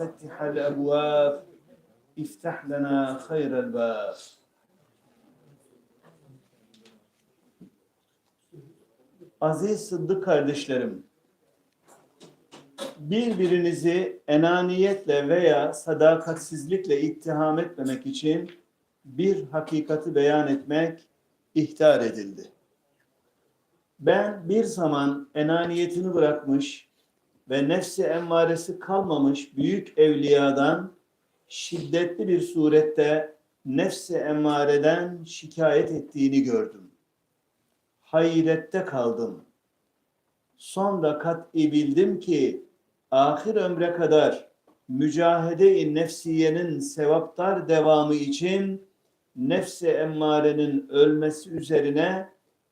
مفتح الأبواب افتح لنا خير الباب Aziz Sıddık kardeşlerim, birbirinizi enaniyetle veya sadakatsizlikle ittiham etmemek için bir hakikati beyan etmek ihtar edildi. Ben bir zaman enaniyetini bırakmış ve nefsi emmaresi kalmamış büyük evliyadan şiddetli bir surette nefsi emmareden şikayet ettiğini gördüm. Hayrette kaldım. Sonra kat'i bildim ki ahir ömre kadar mücahede-i nefsiyenin sevaptar devamı için nefsi emmarenin ölmesi üzerine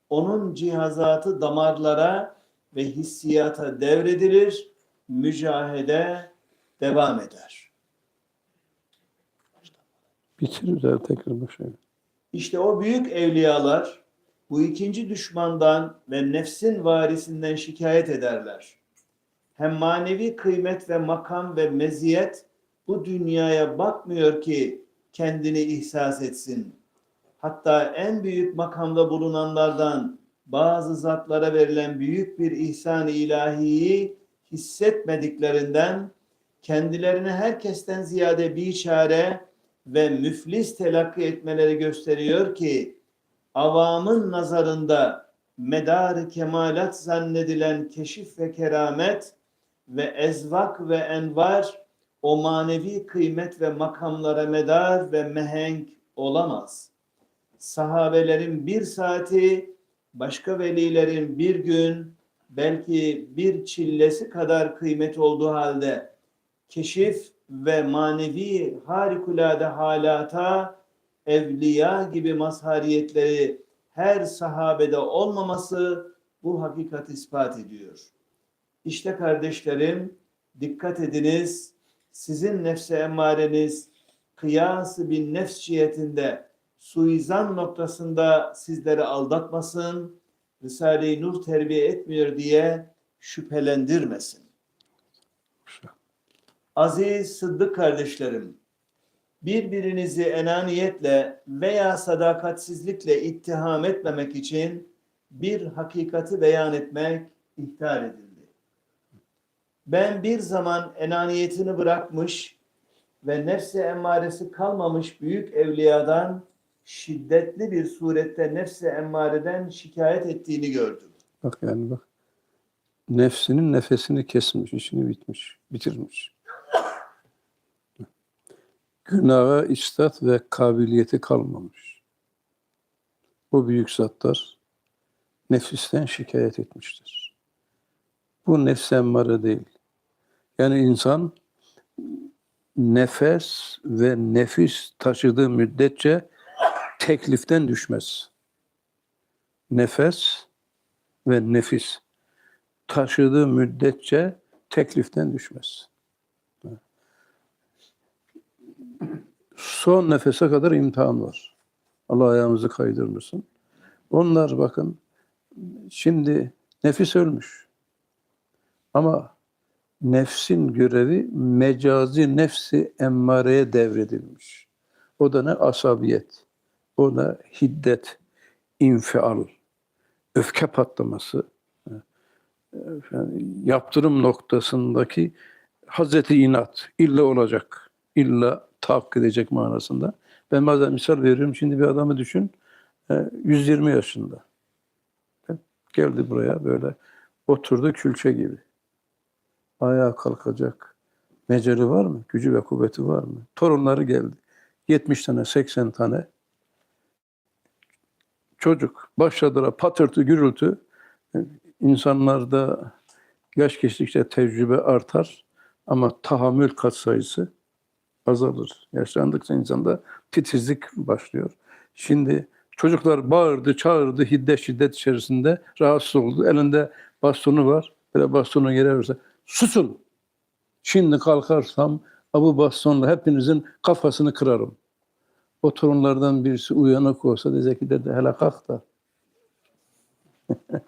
onun cihazatı damarlara ve hissiyata devredilir, mücahede devam eder. Bitir üzeri tekrar başlayalım. İşte o büyük evliyalar bu ikinci düşmandan ve nefsin varisinden şikayet ederler. Hem manevi kıymet ve makam ve meziyet bu dünyaya bakmıyor ki kendini ihsas etsin. Hatta en büyük makamda bulunanlardan bazı zatlara verilen büyük bir ihsan-ı ilahiyi hissetmediklerinden kendilerini herkesten ziyade biçare ve müflis telakki etmeleri gösteriyor ki avamın nazarında medar kemalat zannedilen keşif ve keramet ve ezvak ve envar o manevi kıymet ve makamlara medar ve mehenk olamaz. Sahabelerin bir saati, başka velilerin bir gün, belki bir çillesi kadar kıymet olduğu halde keşif ve manevi harikulade halata evliya gibi mazhariyetleri her sahabede olmaması bu hakikat ispat ediyor. İşte kardeşlerim dikkat ediniz sizin nefse emmareniz kıyası bin nefs cihetinde suizan noktasında sizleri aldatmasın, Risale-i Nur terbiye etmiyor diye şüphelendirmesin. Aziz Sıddık kardeşlerim, birbirinizi enaniyetle veya sadakatsizlikle ittiham etmemek için bir hakikati beyan etmek ihtar edildi. Ben bir zaman enaniyetini bırakmış ve nefsi emmaresi kalmamış büyük evliyadan şiddetli bir surette nefsi emmareden şikayet ettiğini gördüm. Bak yani bak. Nefsinin nefesini kesmiş, işini bitmiş, bitirmiş. Günaha istat ve kabiliyeti kalmamış. Bu büyük zatlar nefisten şikayet etmiştir. Bu nefs emmare değil. Yani insan nefes ve nefis taşıdığı müddetçe tekliften düşmez. Nefes ve nefis taşıdığı müddetçe tekliften düşmez. Son nefese kadar imtihan var. Allah ayağımızı kaydırmasın. Onlar bakın şimdi nefis ölmüş. Ama nefsin görevi mecazi nefsi emmareye devredilmiş. O da ne? Asabiyet. O da hiddet, infial, öfke patlaması, yani yaptırım noktasındaki Hazreti inat, illa olacak, illa tahakkuk edecek manasında. Ben bazen misal veriyorum, şimdi bir adamı düşün, e, 120 yaşında. Geldi buraya böyle, oturdu külçe gibi. Ayağa kalkacak, meceli var mı? Gücü ve kuvveti var mı? Torunları geldi. 70 tane, 80 tane çocuk. Başladılar patırtı, gürültü. İnsanlarda yaş geçtikçe tecrübe artar ama tahammül katsayısı azalır. Yaşlandıkça insanda titizlik başlıyor. Şimdi çocuklar bağırdı, çağırdı, hiddet şiddet içerisinde rahatsız oldu. Elinde bastonu var. Böyle bastonu yere verirse susun. Şimdi kalkarsam bu bastonla hepinizin kafasını kırarım. O torunlardan birisi uyanık olsa diyecek ki dede hele kalk da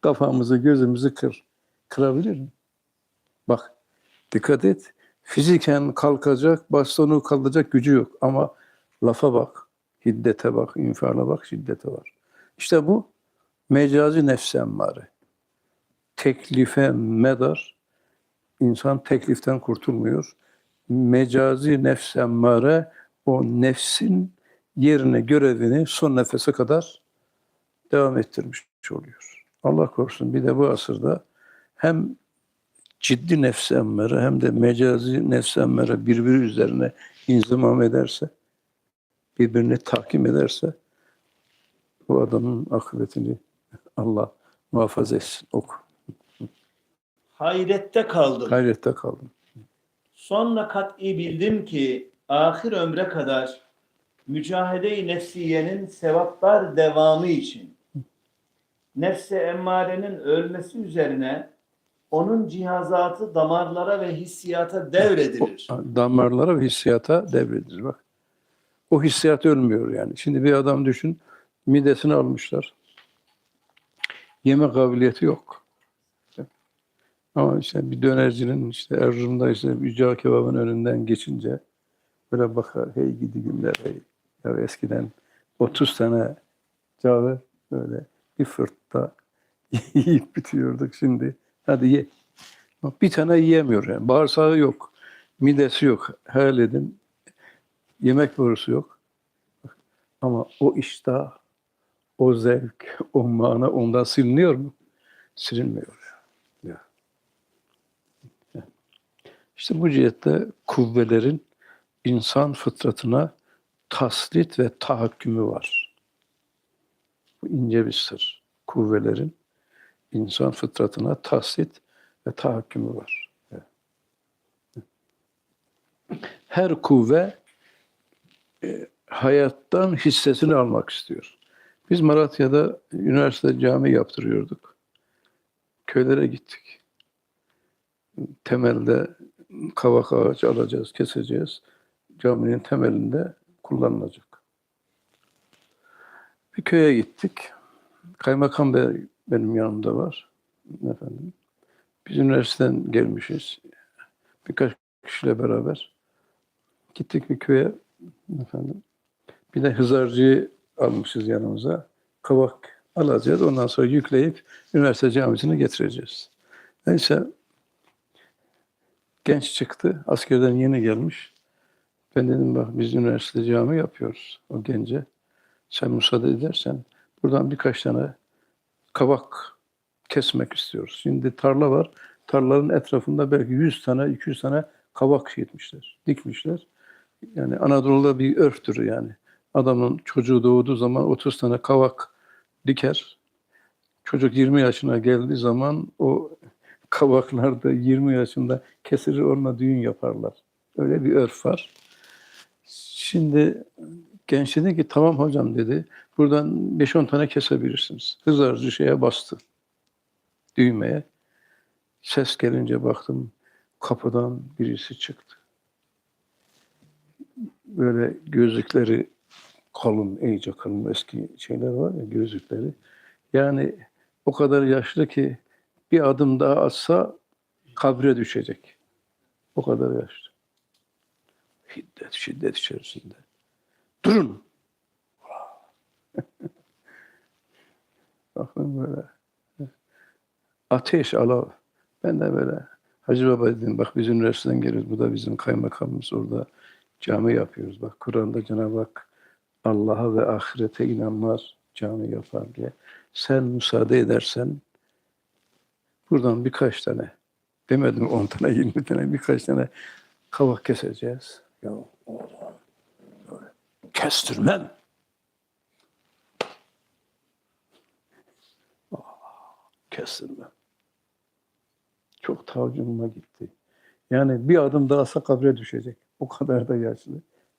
kafamızı gözümüzü kır. Kırabilir mi? Bak dikkat et. Fiziken kalkacak, bastonu kaldıracak gücü yok. Ama lafa bak, hiddete bak, infiale bak, şiddete var. İşte bu mecazi nefsi emmare. Teklife medar, insan tekliften kurtulmuyor. Mecazi nefs emmare o nefsin yerine görevini son nefese kadar devam ettirmiş oluyor. Allah korusun bir de bu asırda hem ciddi nefs emmare hem de mecazi nefs emmare birbiri üzerine inzimam ederse, birbirini tahkim ederse bu adamın akıbetini Allah muhafaza etsin. Oku. Hayrette kaldım. Gayrette kaldım. Sonra kat'i bildim ki ahir ömre kadar mücahede-i nefsiyenin sevaplar devamı için nefse emmarenin ölmesi üzerine onun cihazatı damarlara ve hissiyata devredilir. Damarlara ve hissiyata devredilir. Bak. O hissiyat ölmüyor yani. Şimdi bir adam düşün, midesini almışlar. Yeme kabiliyeti yok. Ama işte bir dönercinin işte Erzurum'da işte Yüce Kebab'ın önünden geçince böyle bakar, hey gidi günler hey. Ya eskiden 30 tane cave böyle bir fırtta yiyip bitiyorduk şimdi. Hadi ye. Bak Bir tane yiyemiyor yani. Bağırsağı yok. Midesi yok. Hayal edin. Yemek borusu yok. Ama o iştah, o zevk, o mana ondan siliniyor mu? Silinmiyor. Ya. Ya. İşte bu cihette kuvvelerin insan fıtratına taslit ve tahakkümü var. Bu ince bir sır. Kuvvelerin insan fıtratına taslit ve tahakkümü var. Her kuvve e, hayattan hissesini almak istiyor. Biz Maratya'da üniversite cami yaptırıyorduk. Köylere gittik. Temelde kavak ağacı alacağız, keseceğiz. Caminin temelinde kullanılacak. Bir köye gittik. Kaymakam Bey benim yanımda var. Efendim. Biz üniversiteden gelmişiz. Birkaç kişiyle beraber. Gittik bir köye. Efendim. Bir de hızarcıyı almışız yanımıza. Kavak alacağız. Ondan sonra yükleyip üniversite camisine getireceğiz. Neyse genç çıktı. Askerden yeni gelmiş. Ben dedim bak biz üniversite cami yapıyoruz o gence. Sen müsaade edersen buradan birkaç tane kavak kesmek istiyoruz. Şimdi tarla var. Tarlaların etrafında belki 100 tane, 200 tane kavak şey dikmişler. Yani Anadolu'da bir örftür yani. Adamın çocuğu doğduğu zaman 30 tane kavak diker. Çocuk 20 yaşına geldiği zaman o kavaklar da 20 yaşında kesilir onunla düğün yaparlar. Öyle bir örf var. Şimdi genç dedi ki tamam hocam dedi. Buradan 5-10 tane kesebilirsiniz. Hızarcı şeye bastı. Düğmeye. Ses gelince baktım kapıdan birisi çıktı. Böyle gözlükleri kalın, iyice kalın eski şeyler var ya gözlükleri. Yani o kadar yaşlı ki bir adım daha atsa kabre düşecek. O kadar yaşlı. Şiddet, şiddet içerisinde. Durun. Bakın böyle. Ateş, alav. Ben de böyle Hacı Baba dedim bak biz üniversiteden geliyoruz. Bu da bizim kaymakamımız orada cami yapıyoruz. Bak Kur'an'da Cenab-ı Hak Allah'a ve ahirete inanmaz cami yapar diye. Sen müsaade edersen buradan birkaç tane demedim 10 tane 20 tane birkaç tane kavak keseceğiz. Ya oğlum kestirmem. Ah, Kestirmem. Çok tavcumuma gitti. Yani bir adım daha kabre düşecek. O kadar da yaşlı.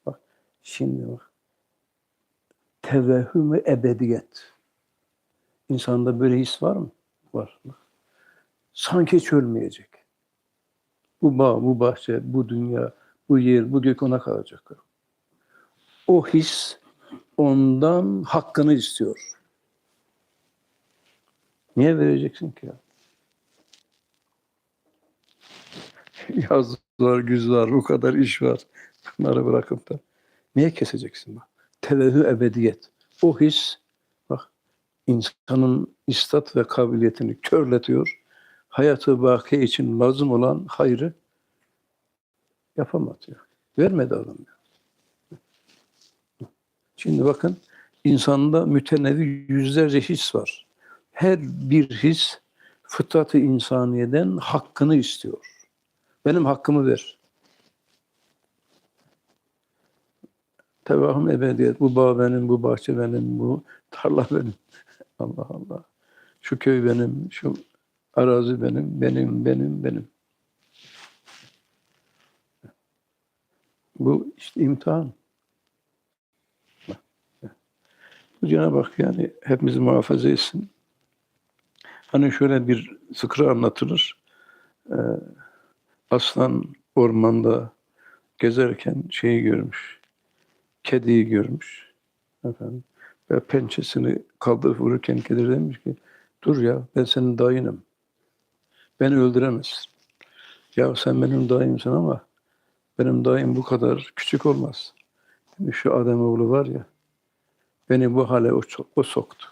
Bak şimdi bak. Tevehhüm ebediyet. İnsanda böyle his var mı? Var. Sanki hiç ölmeyecek. Bu bağ, bu bahçe, bu dünya, bu yer, bu gök ona kalacak. O his ondan hakkını istiyor. Niye vereceksin ki ya? Yazık var, güz var, bu kadar iş var. Bunları bırakıp da niye keseceksin bak? Tevehhü ebediyet. O his bak insanın istat ve kabiliyetini körletiyor. Hayatı baki için lazım olan hayrı yapamadı. ya. Vermedi adam. ya. Şimdi bakın insanda mütenevi yüzlerce his var. Her bir his fıtratı insaniyeden hakkını istiyor. Benim hakkımı ver. Tevahüm ebediyet. Bu bağ benim, bu bahçe benim, bu tarla benim. Allah Allah. Şu köy benim, şu arazi benim, benim, benim, benim. Bu işte imtihan. Bu Cenab-ı Hak yani hepimizi muhafaza etsin. Hani şöyle bir fıkra anlatılır. Ee, aslan ormanda gezerken şeyi görmüş. Kediyi görmüş. Efendim. Ve pençesini kaldırıp vururken kedi demiş ki dur ya ben senin dayınım. Beni öldüremezsin. Ya sen benim dayımsın ama benim dayım bu kadar küçük olmaz. Demiş şu Ademoğlu var ya beni bu hale o, o soktu.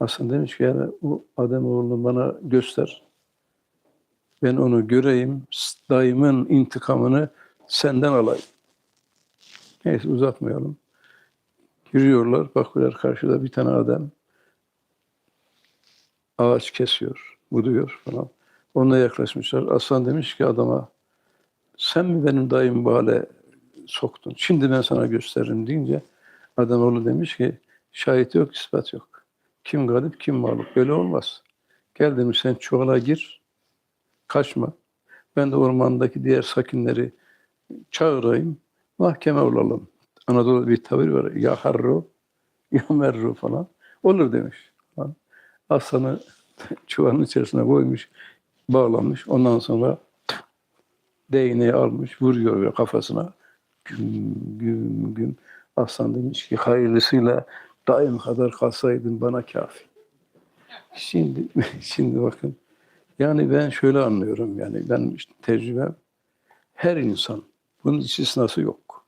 Aslında demiş ki yani bu Ademoğlu'nu bana göster. Ben onu göreyim. Dayımın intikamını senden alayım. Neyse uzatmayalım. Yürüyorlar. Bakıyorlar karşıda bir tane adam ağaç kesiyor, buduyor falan. Onunla yaklaşmışlar. Aslan demiş ki adama sen mi benim dayımı bu hale soktun? Şimdi ben sana gösteririm deyince adam oğlu demiş ki şahit yok, ispat yok. Kim galip, kim mağlup. Böyle olmaz. Gel demiş sen çuvala gir, kaçma. Ben de ormandaki diğer sakinleri çağırayım, mahkeme olalım. Anadolu bir tabir var. Ya harru, ya merru falan. Olur demiş. Aslanı çuvalın içerisine koymuş, bağlamış. Ondan sonra değneği almış, vuruyor ve kafasına. Güm güm güm. Aslan demiş ki hayırlısıyla daim kadar kalsaydın bana kafi. Şimdi şimdi bakın. Yani ben şöyle anlıyorum yani ben işte tecrübem her insan bunun istisnası yok.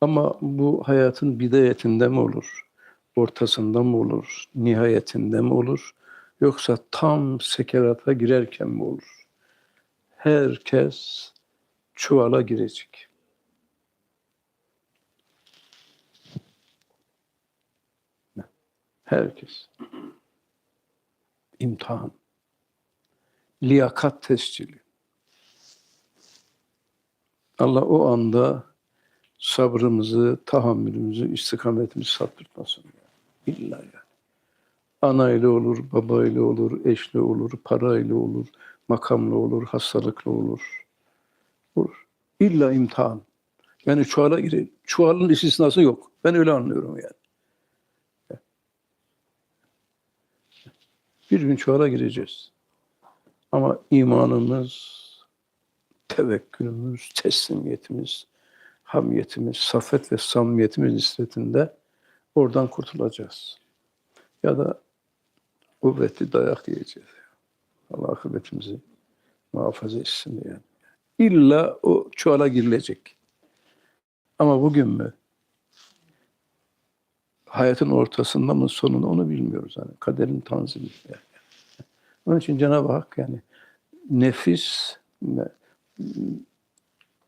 Ama bu hayatın bidayetinde mi olur? Ortasında mı olur? Nihayetinde mi olur? Yoksa tam sekerata girerken mi olur? Herkes çuvala girecek. Herkes. İmtihan. Liyakat tescili. Allah o anda sabrımızı, tahammülümüzü, istikametimizi saptırtmasın. İlla yani. Anayla olur, babayla olur, eşle olur, parayla olur, makamla olur, hastalıkla olur. Olur. İlla imtihan. Yani çuvala girelim. Çuvalın istisnası yok. Ben öyle anlıyorum yani. Bir gün çuvala gireceğiz. Ama imanımız, tevekkülümüz, teslimiyetimiz, hamiyetimiz, safet ve samimiyetimiz nispetinde oradan kurtulacağız. Ya da kuvvetli dayak yiyeceğiz. Allah akıbetimizi muhafaza etsin yani. İlla o çuvala girilecek. Ama bugün mü? Hayatın ortasında mı sonunda onu bilmiyoruz. Yani kaderin tanzimi. Yani. Onun için Cenab-ı Hak yani nefis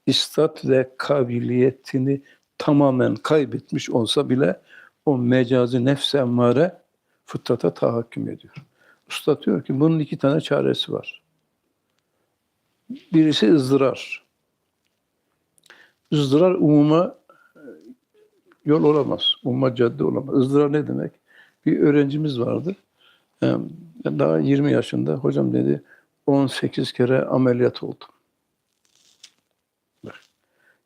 istat ve kabiliyetini tamamen kaybetmiş olsa bile o mecazi nefs-i emmare fıtrata tahakküm ediyor. Usta diyor ki bunun iki tane çaresi var. Birisi ızdırar. Izdırar umuma yol olamaz. Umuma cadde olamaz. Izdırar ne demek? Bir öğrencimiz vardı. Daha 20 yaşında. Hocam dedi 18 kere ameliyat oldum.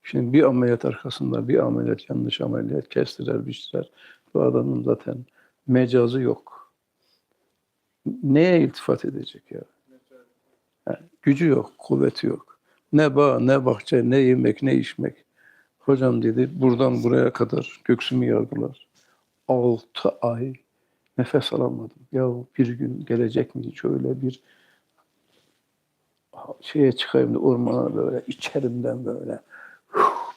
Şimdi bir ameliyat arkasında bir ameliyat, yanlış ameliyat, kestiler, biçtiler. Bu adamın zaten mecazı yok. Neye iltifat edecek ya? Yani gücü yok, kuvveti yok. Ne bağ, ne bahçe, ne yemek, ne içmek. Hocam dedi buradan buraya kadar göksümü yardılar. Altı ay nefes alamadım. Ya bir gün gelecek mi şöyle bir şeye çıkayım da ormana böyle içerimden böyle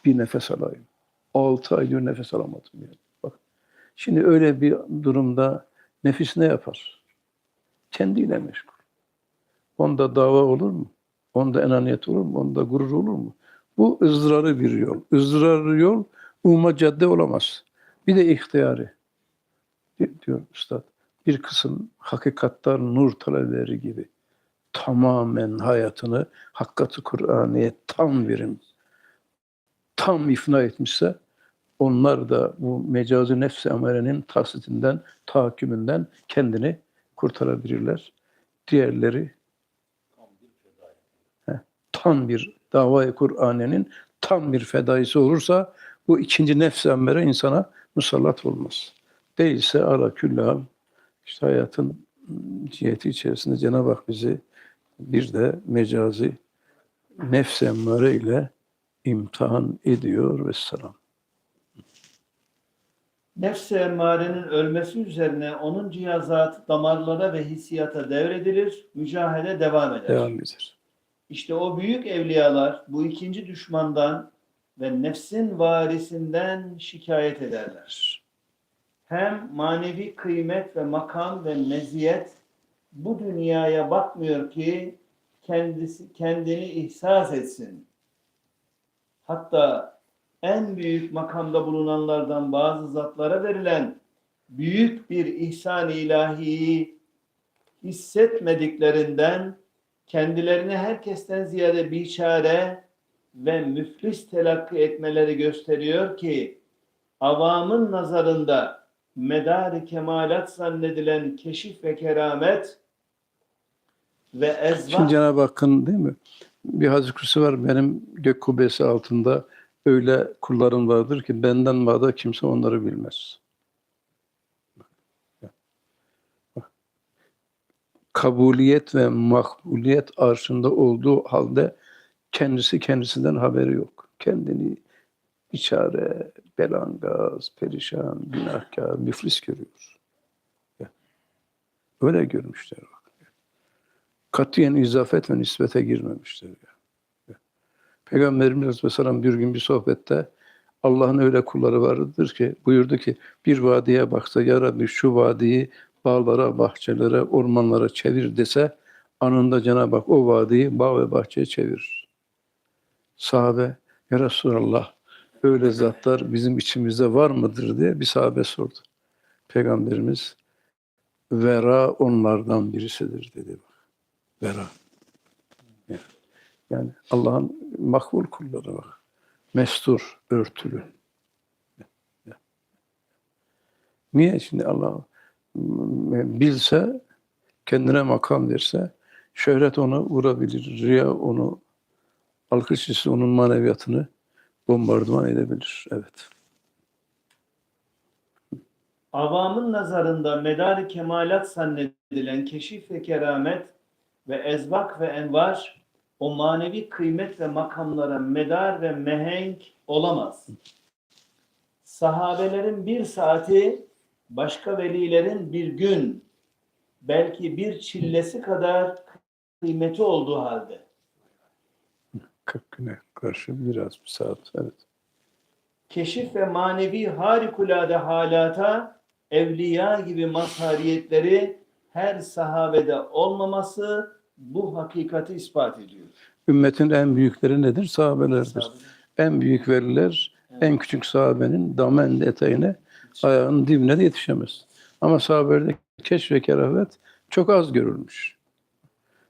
bir nefes alayım. Altı aydır nefes alamadım yani. Bak. Şimdi öyle bir durumda nefis ne yapar? Kendiyle meşgul. Onda dava olur mu? Onda enaniyet olur mu? Onda gurur olur mu? Bu ızdırarı bir yol. Izdırarı yol umma cadde olamaz. Bir de ihtiyari. Di- Diyor üstad. Bir kısım hakikatlar nur talebeleri gibi tamamen hayatını hakikati Kur'an'ya tam verim, tam ifna etmişse onlar da bu mecazi nefs-i emarenin tahsitinden, tahakkümünden kendini kurtarabilirler. Diğerleri tam bir davayı Kur'an'ın tam bir fedaisi olursa bu ikinci nefs-i emare insana musallat olmaz. Değilse ala küllal işte hayatın ciheti içerisinde Cenab-ı Hak bizi bir de mecazi nefs-i emmare ile imtihan ediyor ve selam. Nefs-i emmarenin ölmesi üzerine onun cihazatı damarlara ve hissiyata devredilir, mücahede devam eder. Devam eder. İşte o büyük evliyalar bu ikinci düşmandan ve nefsin varisinden şikayet ederler. Hem manevi kıymet ve makam ve meziyet bu dünyaya bakmıyor ki kendisi kendini ihsas etsin. Hatta en büyük makamda bulunanlardan bazı zatlara verilen büyük bir ihsan ilahiyi hissetmediklerinden kendilerini herkesten ziyade biçare ve müflis telakki etmeleri gösteriyor ki avamın nazarında medar kemalat zannedilen keşif ve keramet ve Şimdi ezva Cenab-ı Hakk'ın değil mi? Bir hadis kürsü var. Benim gök kubbesi altında öyle kullarım vardır ki benden bağda kimse onları bilmez. Kabuliyet ve makbuliyet arşında olduğu halde kendisi kendisinden haberi yok. Kendini içare, belangaz, perişan, günahkar, müflis görüyor. Öyle görmüşler. Katiyen izafet ve nispete girmemişler. Ya. Peygamberimiz Aleyhisselam bir gün bir sohbette Allah'ın öyle kulları vardır ki buyurdu ki bir vadiye baksa ya Rabbi şu vadiyi bağlara, bahçelere, ormanlara çevir dese anında Cenab-ı Hak o vadiyi bağ ve bahçeye çevirir. Sahabe ya Resulallah öyle zatlar bizim içimizde var mıdır diye bir sahabe sordu. Peygamberimiz vera onlardan birisidir dedi bak. Vera. Yani, Allah'ın makbul kulları bak. Mestur, örtülü. Niye şimdi Allah bilse, kendine makam verse, şöhret onu vurabilir, riya onu, alkış hissi onun maneviyatını bombardıman edebilir. Evet. avamın nazarında medar kemalat zannedilen keşif ve keramet ve ezbak ve envar o manevi kıymet ve makamlara medar ve mehenk olamaz. Sahabelerin bir saati başka velilerin bir gün belki bir çillesi kadar kıymeti olduğu halde 40 güne karşı biraz bir saat. Evet. keşif ve manevi harikulade halata evliya gibi mazhariyetleri her sahabede olmaması bu hakikati ispat ediyor. Ümmetin en büyükleri nedir? Sahabelerdir. Sahabe- En büyük veliler en küçük sahabenin damen eteğine ayağının dibine de yetişemez. Ama sahabelerde keşf ve keramet çok az görülmüş.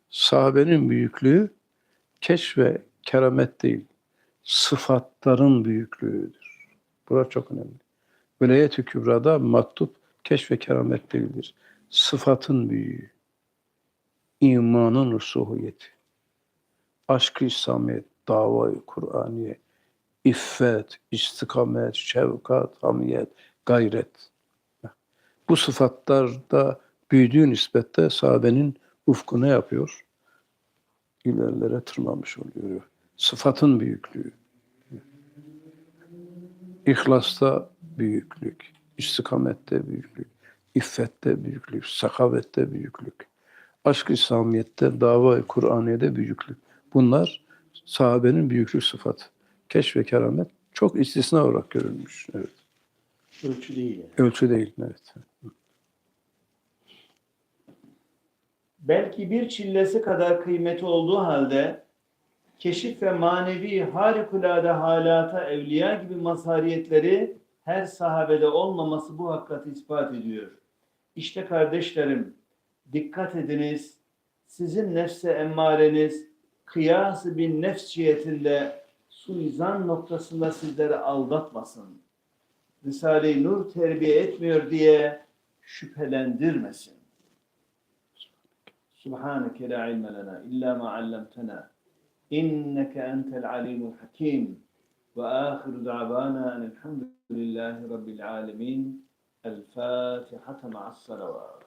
Sahabenin büyüklüğü keşf ve keramet değil, sıfatların büyüklüğüdür. Burası çok önemli. Velayet-i Kübra'da matlup keşf ve keramet değildir. Sıfatın büyüğü, imanın rusuhiyeti, aşk-ı İslamiyet, davayı Kur'aniye, iffet, istikamet, şefkat, hamiyet, gayret. Bu sıfatlarda büyüdüğü nispette sahabenin ufku ne yapıyor? İlerlere tırmanmış oluyor. Sıfatın büyüklüğü. İhlasta büyüklük, istikamette büyüklük, iffette büyüklük, sakavette büyüklük, aşk-ı İslamiyet'te, dava-i Kur'aniye'de büyüklük. Bunlar sahabenin büyüklük sıfatı. Keşf ve keramet çok istisna olarak görülmüş. Evet. Ölçü değil. yani. Ölçü değil. Evet. belki bir çillesi kadar kıymeti olduğu halde keşif ve manevi harikulade halata evliya gibi mazhariyetleri her sahabede olmaması bu hakikati ispat ediyor. İşte kardeşlerim dikkat ediniz. Sizin nefse emmareniz kıyası bin nefsiyetinde suizan noktasında sizleri aldatmasın. Risale-i Nur terbiye etmiyor diye şüphelendirmesin. Subhaneke la ilme lena illa ma allamtana inneke entel alimul hakim ve ahiru da'vana enelhamdülillahi rabbil alemin el Fatiha ma'as salavat.